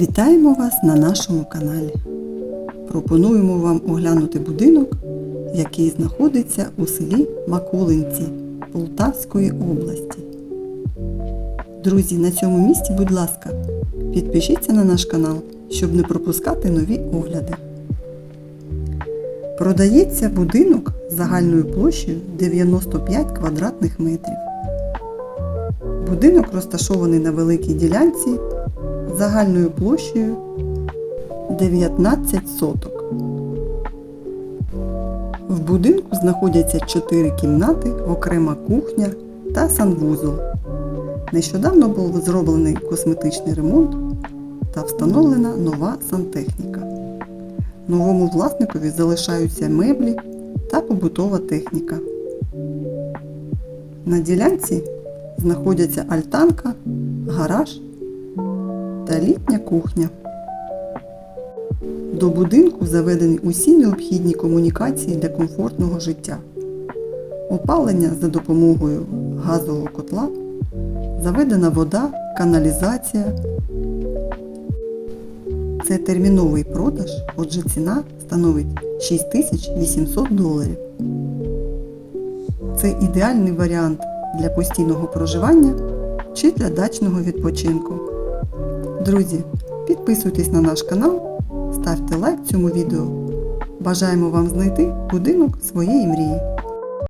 Вітаємо вас на нашому каналі. Пропонуємо вам оглянути будинок, який знаходиться у селі Макулинці Полтавської області. Друзі, на цьому місці, будь ласка, підпишіться на наш канал, щоб не пропускати нові огляди. Продається будинок загальною площею 95 квадратних метрів. Будинок розташований на великій ділянці загальною площею 19 соток. В будинку знаходяться 4 кімнати, окрема кухня та санвузол. Нещодавно був зроблений косметичний ремонт та встановлена нова сантехніка. Новому власникові залишаються меблі та побутова техніка. На ділянці знаходяться альтанка, гараж та літня кухня. До будинку заведені усі необхідні комунікації для комфортного життя. Опалення за допомогою газового котла, заведена вода, каналізація. Це терміновий продаж, отже ціна становить 6800 доларів. Це ідеальний варіант для постійного проживання чи для дачного відпочинку. Друзі, підписуйтесь на наш канал, ставте лайк цьому відео. Бажаємо вам знайти будинок своєї мрії.